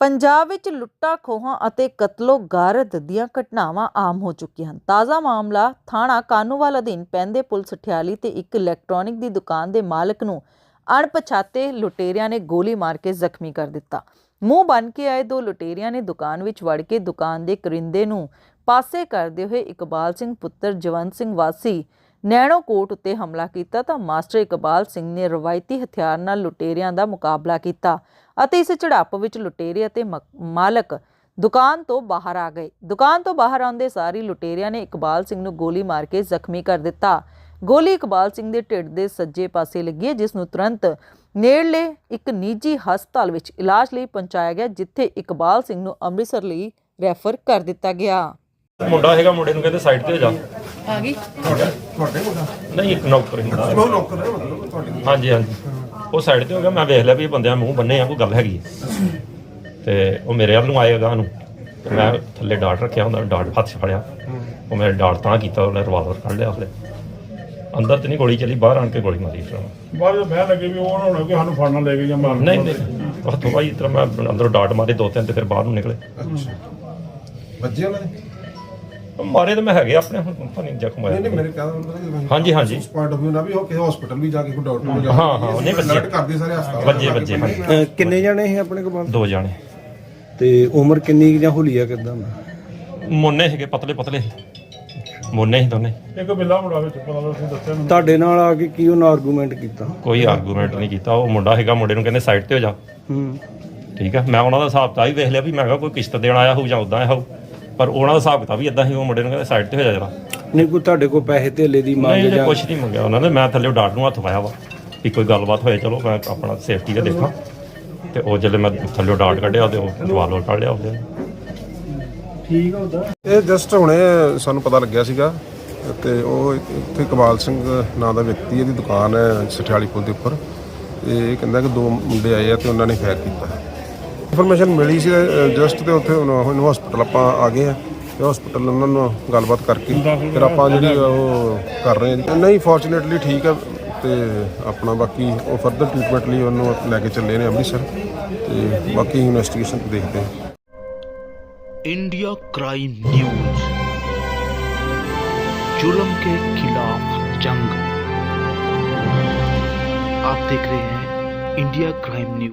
ਪੰਜਾਬ ਵਿੱਚ ਲੁੱਟਾਂ, ਖੋਹਾਂ ਅਤੇ ਕਤਲੋ ਗਾਰਤ ਦੀਆਂ ਘਟਨਾਵਾਂ ਆਮ ਹੋ ਚੁੱਕੀਆਂ ਹਨ। ਤਾਜ਼ਾ ਮਾਮਲਾ ਥਾਣਾ ਕਾਨੂੰਵਾਲ ਅਧੀਨ ਪੈਂਦੇ ਪੁਲਿਸ ਠਿਆਲੀ ਤੇ ਇੱਕ ਇਲੈਕਟ੍ਰੋਨਿਕ ਦੀ ਦੁਕਾਨ ਦੇ ਮਾਲਕ ਨੂੰ ਅਣਪਛਾਤੇ ਲੁਟੇਰਿਆਂ ਨੇ ਗੋਲੀ ਮਾਰ ਕੇ ਜ਼ਖਮੀ ਕਰ ਦਿੱਤਾ। ਮੂੰਹ ਬਨ ਕੇ ਆਏ ਦੋ ਲੁਟੇਰਿਆਂ ਨੇ ਦੁਕਾਨ ਵਿੱਚ ਵੜ ਕੇ ਦੁਕਾਨ ਦੇ ਕਰਿੰਦੇ ਨੂੰ ਪਾਸੇ ਕਰਦੇ ਹੋਏ ਇਕਬਾਲ ਸਿੰਘ ਪੁੱਤਰ ਜਵੰਤ ਸਿੰਘ ਵਾਸੀ ਨੈਣੋ ਕੋਟ ਉੱਤੇ ਹਮਲਾ ਕੀਤਾ ਤਾਂ ਮਾਸਟਰ ਇਕਬਾਲ ਸਿੰਘ ਨੇ ਰਵਾਇਤੀ ਹਥਿਆਰ ਨਾਲ ਲੁਟੇਰਿਆਂ ਦਾ ਮੁਕਾਬਲਾ ਕੀਤਾ ਅਤੇ ਇਸ ਝੜਪ ਵਿੱਚ ਲੁਟੇਰੇ ਅਤੇ ਮ- ਮਾਲਕ ਦੁਕਾਨ ਤੋਂ ਬਾਹਰ ਆ ਗਏ। ਦੁਕਾਨ ਤੋਂ ਬਾਹਰ ਆਉਂਦੇ ਸਾਰੀ ਲੁਟੇਰਿਆਂ ਨੇ ਇਕਬਾਲ ਸਿੰਘ ਨੂੰ ਗੋਲੀ ਮਾਰ ਕੇ ਜ਼ਖਮੀ ਕਰ ਦਿੱਤਾ। ਗੋਲੀ ਇਕਬਾਲ ਸਿੰਘ ਦੇ ਢਿੱਡ ਦੇ ਸੱਜੇ ਪਾਸੇ ਲੱਗੀ ਜਿਸ ਨੂੰ ਤੁਰੰਤ ਨੇੜਲੇ ਇੱਕ ਨਿੱਜੀ ਹਸਪਤਾਲ ਵਿੱਚ ਇਲਾਜ ਲਈ ਪਹੁੰਚਾਇਆ ਗਿਆ, ਜਿੱਥੇ ਇਕਬਾਲ ਸਿੰਘ ਨੂੰ ਅੰਮ੍ਰਿਤਸਰ ਲਈ ਰੈਫਰ ਕਰ ਦਿੱਤਾ ਗਿਆ। ਮੁੰਡਾ ਹੈਗਾ ਮੁੰਡੇ ਨੂੰ ਕਹਿੰਦੇ ਸਾਈਡ ਤੇ ਹੋ ਜਾ। ਆ ਗਈ? ਤੁਹਾਡੇ? ਕੋਲ ਨਹੀਂ ਇੱਕ ਨੌਕਰ ਹੀ ਉਹ ਨੌਕਰ ਹੈ ਮਤਲਬ ਤੁਹਾਡੇ ਹਾਂਜੀ ਹਾਂਜੀ। ਉਹ ਸਾਈਡ ਤੇ ਹੋ ਗਿਆ ਮੈਂ ਵੇਖ ਲਿਆ ਵੀ ਇਹ ਬੰਦਿਆਂ ਮੂੰਹ ਬੰਨੇ ਆ ਕੋਈ ਗੱਲ ਹੈਗੀ ਹੈ। ਤੇ ਉਹ ਮੇਰੇ ਵੱਲ ਨੂੰ ਆਏਗਾ ਨੂੰ ਤੇ ਮੈਂ ਥੱਲੇ ਡਾਟ ਰੱਖਿਆ ਹੁੰਦਾ ਡਾਟ ਹੱਥ 'ਚ ਫੜਿਆ। ਉਹ ਮੇਰੇ ਡਾਟ ਤਾਂ ਕੀਤਾ ਉਹਨੇ ਰਿਵਾਲਵਰ ਕੱਢ ਲਿਆ ਉਹਨੇ ਅੰਦਰ ਤੇ ਨਹੀਂ ਗੋਲੀ ਚੱਲੀ ਬਾਹਰ ਆਣ ਕੇ ਗੋਲੀ ਮਾਰੀ ਤਰ੍ਹਾਂ ਬਾਅਦ ਵਿੱਚ ਬਹਿ ਲੱਗੇ ਵੀ ਉਹ ਨਾ ਹੋਣਾ ਕਿ ਸਾਨੂੰ ਫੜਨਾ ਲੈ ਕੇ ਜਾਂ ਮਾਰਨ ਨਹੀਂ ਨਹੀਂ। ਉਹ ਤੋਂ ਬਾਅਦ ਇਸ ਤਰ੍ਹਾਂ ਮੈਂ ਅੰਦਰੋਂ ਡਾਟ ਮਾਰੇ ਦੋ ਤਿੰਨ ਤੇ ਫਿਰ ਬਾਹਰ ਨੂੰ ਨਿਕਲੇ। ਵੱਜੇ ਉਹਨਾਂ? ਨੇ ਮਾਰੇ ਤਾਂ ਮੈਂ ਹੈਗੇ ਆਪਣੇ ਹੁਣ ਪਤਾ ਨਹੀਂ ਜ਼ਖਮ ਨਹੀਂ ਨਹੀਂ ਹੋਇਆ ਮੇਰੇ ਕਹਿੰਦਾ ਮਤਲਬ ਹਾਂਜੀ ਹਾਂਜੀ। ਪੁਆਇੰਟ ਆਫ View ਨਾਲ ਵੀ ਉਹ ਕਿਸੇ ਹਸਪੀਟਲ ਵੀ ਜਾ ਕੇ ਕੋਈ ਡਾਕਟਰ ਨੂੰ ਜਾ ਹਾਂ, ਹਾਂ, ਉਹਨੇ alert ਕਰਦੇ ਸਾਰੇ ਹਸਪਤਾਲ ਵੱਜੇ ਵੱਜੇ ਹਾਂਜੀ। ਅਹ ਕਿੰਨੇ ਜਣੇ ਸੀ ਆਪਣੇ ਕੋਲ? ਦੋ ਜਾਣੇ। ਤੇ ਉਮਰ ਕਿੰਨੀ ਕੁ ਜਾਂ ਹੁਲੀਆ ਕਿਦਾਂ ਮੋਨੇ ਹੈਗੇ ਪਤਲੇ ਪਤਲੇ। ਮੋਨੇ ਸੀ ਦੋਨੇ। ਇੱਕ ਬਿੱਲਾ ਮੁੰਡਾ ਵਿੱਚ ਪਤਾ ਤੁਸੀਂ ਦੱਸਿਆ ਮੈਨੂੰ। ਤੁਹਾਡੇ ਨਾਲ ਆ ਕੇ ਕੀ ਉਹਨਾਂ ਆਰਗੂਮੈਂਟ ਕੀਤਾ? ਕੋਈ ਆਰਗੂਮੈਂਟ ਨਹੀਂ ਕੀਤਾ। ਉਹ ਮੁੰਡਾ ਹੈਗਾ ਮੁੰਡੇ ਨੂੰ ਕਹਿੰਦੇ ਸਾਈਡ ਤੇ ਹੋ ਜਾ। ਹੂੰ। ਠੀਕ ਆ। ਮੈਂ ਉਹਨਾਂ ਦਾ ਹਿਸਾਬ ਤਾਂ ਵੀ ਵੇਖ ਲਿਆ ਵੀ ਮੈਂ ਕਿਹਾ ਕੋਈ ਕਿਸ਼ਤ ਦੇਣ ਆਇਆ ਹੋਊ ਜਾਂ ਉਦਾਂ ਆਇਆ ਹੋਊ। ਪਰ ਉਹਨਾਂ ਦਾ ਹਿਸਾਬ ਤਾਂ ਵੀ ਇਦਾਂ ਹੀ ਉਹ ਮੁੰਡੇ ਨੂੰ ਕਹਿੰਦੇ ਸਾਈਡ ਤੇ ਹੋ ਜਾ ਜਰਾ ਨਹੀਂ ਕੋਈ ਤੁਹਾਡੇ ਕੋਲ ਪੈਸੇ ਧੇਲੇ ਦੀ ਮੰਗ ਨਹੀਂ ਜਾਂ ਕੁਝ ਨਹੀਂ ਮੰਗਿਆ ਉਹਨਾਂ ਨੇ। ਮੈਂ ਥੱਲੇ ਡਾਟ ਨੂੰ ਹੱਥ ਪਾਇਆ ਵਾ ਵੀ ਕੋਈ ਗੱਲਬਾਤ ਹੋਏ ਚਲੋ ਮੈਂ ਆਪਣਾ ਸੇਫਟੀ ਦਾ ਦੇਖਾਂ। ਤੇ ਉਹ ਜਦੋਂ ਮੈਂ ਥੱਲੇ ਡਾਟ ਕੱਢਿਆ ਤੇ ਉਹ ਰਿਵਾਲਵਰ ਕੱਢ ਲਿਆ ਉਹਦੇ। ਇਹ ਜਸਟ ਹੁਣੇ ਸਾਨੂੰ ਪਤਾ ਲੱਗਿਆ ਸੀਗਾ ਤੇ ਉਹ ਇੱਥੇ ਇਕਬਾਲ ਸਿੰਘ ਨਾਂ ਦਾ ਵਿਅਕਤੀ ਇਹਦੀ ਦੁਕਾਨ ਹੈ ਸਠਿਆਲੀ ਪੁਲ ਦੇ ਉੱਪਰ। ਤੇ ਇਹ ਕਹਿੰਦਾ ਕਿ ਦੋ ਮੁੰਡੇ ਆਏ ਆ ਤੇ ਉਹਨਾਂ ਨੇ ਫਾਇਰ ਕੀਤਾ। ਇਨਫੋਰਮੇਸ਼ਨ ਮਿਲੀ ਸੀ ਜਸਟ ਤੇ ਉੱਥੇ ਉਹਨੂੰ ਹਸਪੀਟਲ ਆਪਾਂ ਆ ਗਏ ਆ ਤੇ ਹਸਪੀਟਲ ਉਹਨਾਂ ਨੂੰ ਗੱਲਬਾਤ ਕਰਕੇ ਫਿਰ ਆਪਾਂ ਜਿਹੜੀ ਉਹ ਕਰ ਰਹੇ ਹਾਂ ਜੀ। ਨਹੀਂ ਫੋਰਚੂਨੇਟਲੀ ਠੀਕ ਹੈ ਤੇ ਆਪਣਾ ਬਾਕੀ ਉਹ ਫਰਦਰ ਟ੍ਰੀਟਮੈਂਟ ਲਈ ਉਹਨੂੰ ਲੈ ਕੇ ਚੱਲੇ ਨੇ ਅੰਮ੍ਰਿਤਸਰ ਤੇ ਬਾਕੀ ਇਨਵੈਸਟੀਗੇਸ਼ਨ ਦੇਖਦੇ ਹਾਂ इंडिया क्राइम न्यूज जुल्म के खिलाफ जंग आप देख रहे हैं इंडिया क्राइम न्यूज